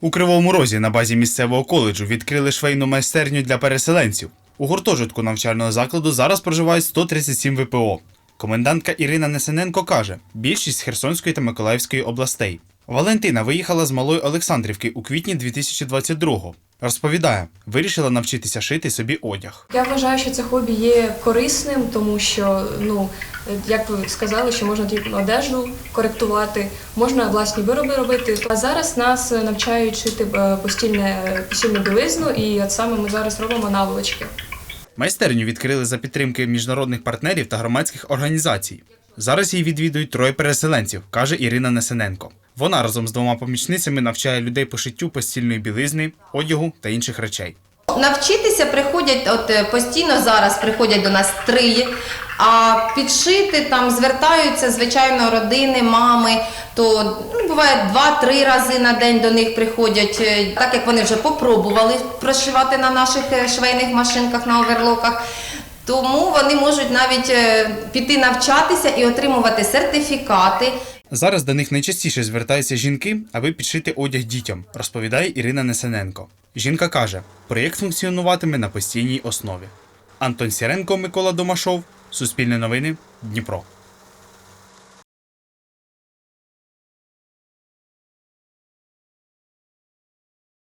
У Кривому Розі на базі місцевого коледжу відкрили швейну майстерню для переселенців. У гуртожитку навчального закладу зараз проживають 137 ВПО. Комендантка Ірина Несененко каже: більшість з Херсонської та Миколаївської областей. Валентина виїхала з Малої Олександрівки у квітні 2022-го. Розповідає, вирішила навчитися шити собі одяг. Я вважаю, що це хобі є корисним, тому що, ну, як ви сказали, що можна тільки одежу коректувати, можна власні вироби робити. А зараз нас навчають шити е, постільне, постільну білизну, і от саме ми зараз робимо наволочки. Майстерню відкрили за підтримки міжнародних партнерів та громадських організацій. Зараз її відвідують троє переселенців, каже Ірина Несененко. Вона разом з двома помічницями навчає людей пошиттю постільної білизни, одягу та інших речей. Навчитися приходять, от е, постійно зараз приходять до нас три, а підшити там звертаються, звичайно, родини, мами, то ну, буває два-три рази на день до них приходять, е, так як вони вже попробували прошивати на наших е, швейних машинках, на оверлоках. Тому вони можуть навіть піти навчатися і отримувати сертифікати. Зараз до них найчастіше звертаються жінки, аби підшити одяг дітям, розповідає Ірина Несененко. Жінка каже, проєкт функціонуватиме на постійній основі. Антон Сіренко, Микола Домашов, Суспільне новини, Дніпро.